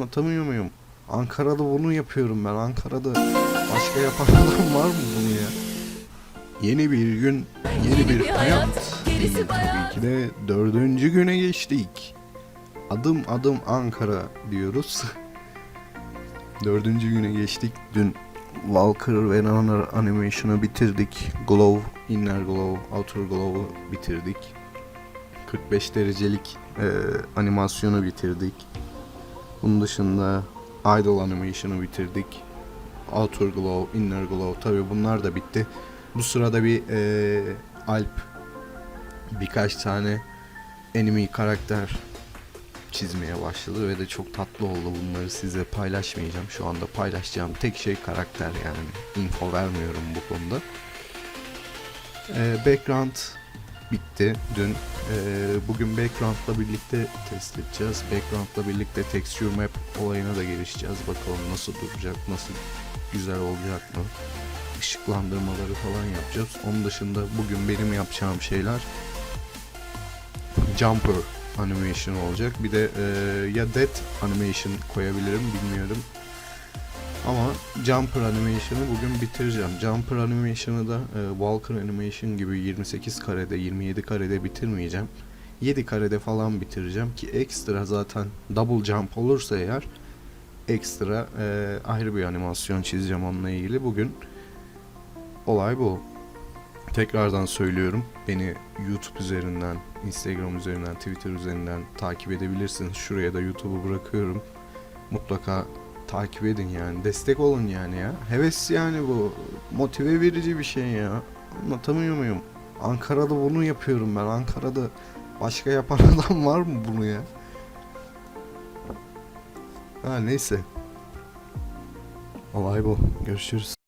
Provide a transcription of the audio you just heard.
Anlatamıyor muyum? Ankara'da bunu yapıyorum ben. Ankara'da başka yapan adam var mı bunu ya? Yeni bir gün, yeni bir hayat. gerisi Tabii ki de dördüncü güne geçtik. Adım adım Ankara diyoruz. dördüncü güne geçtik. Dün Walker ve Runner animation'ı bitirdik. Glow, Inner Glow, Outer Glow'u bitirdik. 45 derecelik e, animasyonu bitirdik. Bunun dışında Idol Animation'ı bitirdik. Outer Glow, Inner Glow tabi bunlar da bitti. Bu sırada bir e, Alp birkaç tane enemy karakter çizmeye başladı ve de çok tatlı oldu. Bunları size paylaşmayacağım. Şu anda paylaşacağım tek şey karakter yani. Info vermiyorum bu konuda. Ee, background bitti dün. Ee, bugün background'la birlikte test edeceğiz. Background'la birlikte texture map olayına da gelişeceğiz. Bakalım nasıl duracak, nasıl güzel olacak mı? Işıklandırmaları falan yapacağız. Onun dışında bugün benim yapacağım şeyler jumper animation olacak. Bir de e, ya dead animation koyabilirim bilmiyorum. Ama jumper animation'ı bugün bitireceğim. Jumper animation'ı da e, Walker animation gibi 28 karede 27 karede bitirmeyeceğim. 7 karede falan bitireceğim ki ekstra zaten double jump olursa eğer ekstra e, ayrı bir animasyon çizeceğim onunla ilgili. Bugün olay bu. Tekrardan söylüyorum. Beni YouTube üzerinden, Instagram üzerinden, Twitter üzerinden takip edebilirsiniz. Şuraya da YouTube'u bırakıyorum. Mutlaka takip edin yani. Destek olun yani ya. Heves yani bu. Motive verici bir şey ya. Anlatamıyor muyum? Ankara'da bunu yapıyorum ben. Ankara'da başka yapan adam var mı bunu ya? Ha neyse. Olay bu. Görüşürüz.